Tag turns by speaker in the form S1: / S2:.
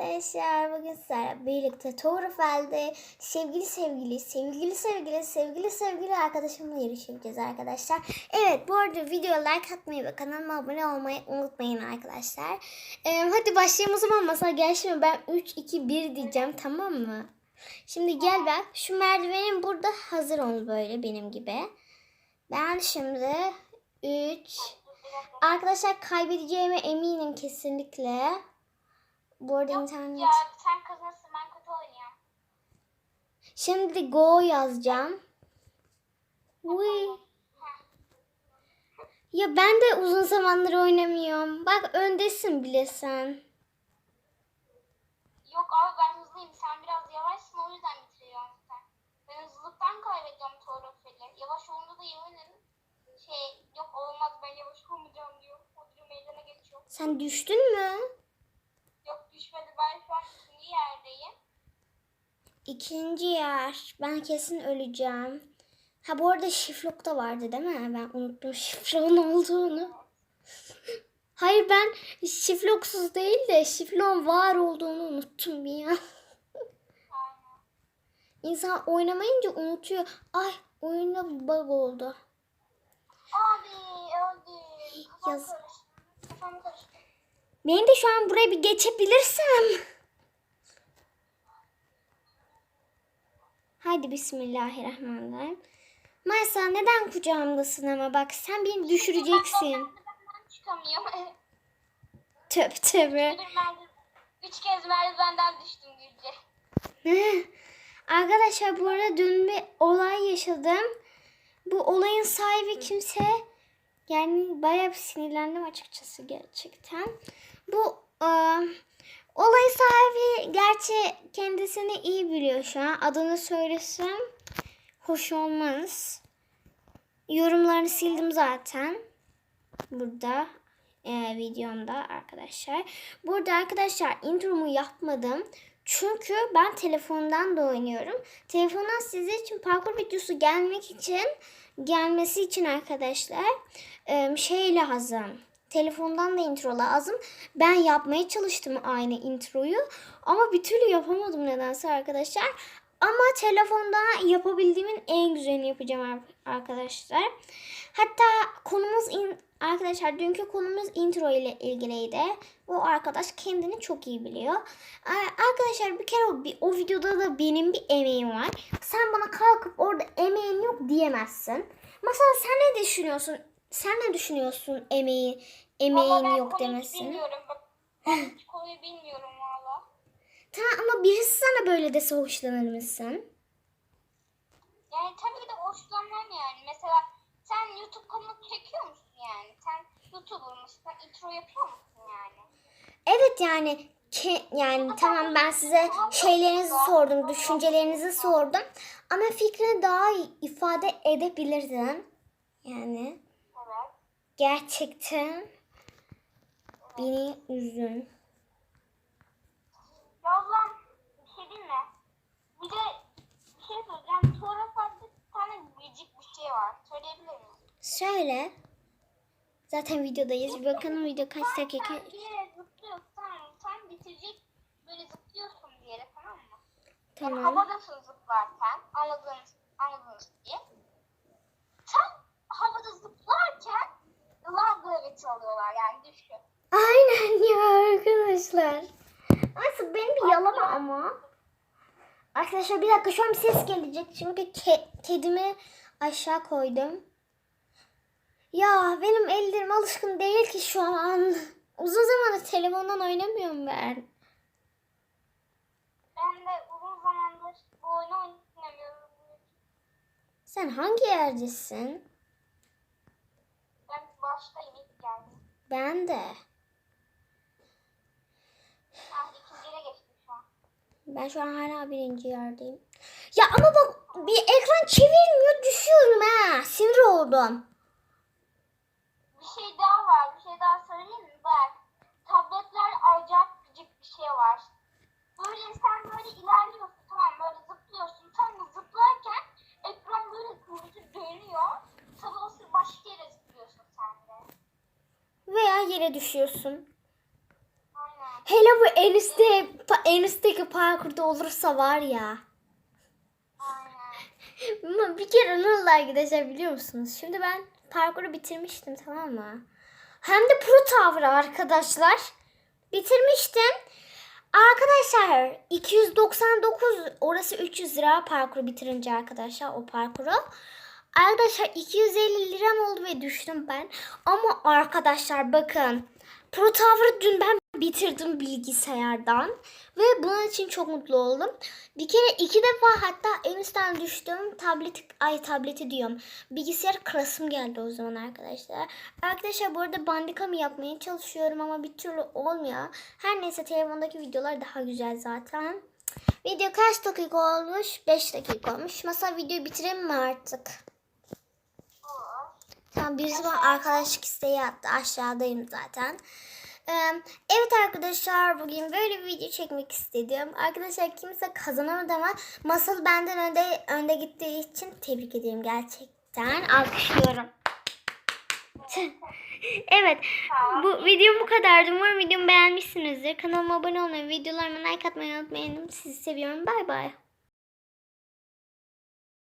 S1: arkadaşlar. Bugün sizlerle birlikte Torrefel'de sevgili sevgili, sevgili sevgili, sevgili sevgili arkadaşımla yarışacağız arkadaşlar. Evet bu arada videoya like atmayı ve kanalıma abone olmayı unutmayın arkadaşlar. Ee, hadi başlayalım o zaman. Masal gel şimdi ben 3, 2, 1 diyeceğim tamam mı? Şimdi gel bak şu merdivenin burada hazır ol böyle benim gibi. Ben şimdi 3, Arkadaşlar kaybedeceğime eminim kesinlikle. Bu arada internet.
S2: Ya sen kazanırsın ben kötü oynuyorum.
S1: Şimdi go yazacağım. Uy. Ya ben de uzun zamandır oynamıyorum. Bak öndesin bile sen.
S2: Yok abi ben hızlıyım sen biraz yavaşsın o yüzden bitiriyorsun sen. Ben hızlılıktan kaybediyorum Torofeli. Yavaş olduğunda da yeminim. Şey yok olmaz ben yavaş olmayacağım diyor. O meydana geçiyor.
S1: Sen düştün mü?
S2: Yok düşmedi ben şu an ikinci yerdeyim.
S1: İkinci yer. Ben kesin öleceğim. Ha bu arada şiflok da vardı değil mi? Ben unuttum şiflon olduğunu. Hayır ben şifloksuz değil de şiflon var olduğunu unuttum bir ya. İnsan oynamayınca unutuyor. Ay oyunda bug oldu.
S2: Abi öldü. Kafam
S1: Yaz-
S2: karıştı. Kafam karıştı.
S1: Ben de şu an buraya bir geçebilirsem. Haydi bismillahirrahmanirrahim. Maysa neden kucağımdasın ama bak sen beni düşüreceksin.
S2: Çıkamıyorum.
S1: Töp töbe.
S2: Üç kez merdivenden düştüm Gülce.
S1: Arkadaşlar bu arada dün bir olay yaşadım. Bu olayın sahibi kimse yani bayağı bir sinirlendim açıkçası gerçekten. Bu sahibi gerçi kendisini iyi biliyor şu an. Adını söylesem hoş olmaz. Yorumlarını sildim zaten. Burada e, videomda arkadaşlar. Burada arkadaşlar intromu yapmadım. Çünkü ben telefondan da oynuyorum. Telefondan size için parkur videosu gelmek için gelmesi için arkadaşlar e, şey lazım. Telefondan da intro lazım. Ben yapmaya çalıştım aynı introyu ama bir türlü yapamadım nedense arkadaşlar. Ama telefonda yapabildiğimin en güzelini yapacağım ar- arkadaşlar. Hatta konumuz in- arkadaşlar dünkü konumuz intro ile ilgiliydi. O arkadaş kendini çok iyi biliyor. Arkadaşlar bir kere o, bir- o videoda da benim bir emeğim var. Sen bana kalkıp orada emeğin yok diyemezsin. Mesela sen ne düşünüyorsun? Sen ne düşünüyorsun emeği
S2: Valla
S1: emeğin
S2: ben
S1: yok
S2: konuyu
S1: demesini?
S2: Bilmiyorum. Bak, ben hiç konuyu bilmiyorum valla.
S1: Tamam ama birisi sana böyle dese hoşlanır mısın?
S2: Yani tabii ki de hoşlanmam yani. Mesela sen YouTube kanalı çekiyor musun yani? Sen YouTuber mısın? Sen intro yapıyor musun yani?
S1: Evet yani ke, yani tamam ben size şeylerinizi sordum, düşüncelerinizi sordum ama fikrini daha iyi ifade edebilirdin. Yani. Gerçekten beni üzdün.
S2: Ya lan bir şey değil mi? Bir de bir şey söyleyeceğim. Sonra farklı bir tane gıcık bir şey var. Söyleyebilir miyim?
S1: Söyle. Zaten videodayız. Bakalım video kaç dakika.
S2: Sen bir yere mı? Sen bitirecek böyle zıplıyorsun bir yere tamam mı? Yani
S1: Tamam.
S2: havadasın zıplarken anladığınız diye. Sen havada zıplarken gravity alıyorlar yani düşün.
S1: Aynen ya arkadaşlar. Nasıl benim bir yalama ama. Arkadaşlar bir dakika şu an bir ses gelecek. Çünkü ke- kedimi aşağı koydum. Ya benim ellerim alışkın değil ki şu an. Uzun zamandır telefondan oynamıyorum ben.
S2: Ben de uzun zamandır bu oyunu oynamıyorum.
S1: Sen hangi yerdesin?
S2: Ben baştayım.
S1: Ben de. Ben şu an hala birinci yerdeyim. Ya ama bak bir ekran çevirmiyor düşüyorum ha. Sinir oldum.
S2: Bir şey daha var. Bir şey daha söyleyeyim mi? Bak. Tabletler acayip gıcık bir şey var. Böyle sen böyle ilerliyorsun tamam böyle zıplıyorsun. Tam da zıplarken ekran böyle kıvırcık dönüyor. Tabii o sırada başka yere zıplıyorsun sen de.
S1: Veya yere düşüyorsun.
S2: Aynen.
S1: Hele bu en üstte en üstteki parkurda olursa var ya.
S2: Aynen.
S1: Bir kere oldu arkadaşlar biliyor musunuz? Şimdi ben parkuru bitirmiştim tamam mı? Hem de Pro Tower arkadaşlar. Bitirmiştim. Arkadaşlar 299 orası 300 lira parkuru bitirince arkadaşlar o parkuru. Arkadaşlar 250 liram oldu ve düştüm ben. Ama arkadaşlar bakın Pro Tower'ı dün ben bitirdim bilgisayardan. Ve bunun için çok mutlu oldum. Bir kere iki defa hatta en üstten düştüm. Tablet, ay tableti diyorum. Bilgisayar kırasım geldi o zaman arkadaşlar. Arkadaşlar bu arada bandikam yapmaya çalışıyorum ama bir türlü olmuyor. Her neyse telefondaki videolar daha güzel zaten. Video kaç dakika olmuş? 5 dakika olmuş. Masa videoyu bitirelim mi artık? Tamam birisi bana arkadaşlık isteği attı. Aşağıdayım zaten. Evet arkadaşlar bugün böyle bir video çekmek istedim. Arkadaşlar kimse kazanamadı ama Masal benden önde önde gittiği için tebrik ederim gerçekten. Alkışlıyorum. evet bu videom bu kadardı. Umarım videomu beğenmişsinizdir. Kanalıma abone olmayı, videolarıma like atmayı unutmayın. Sizi seviyorum. Bay bay.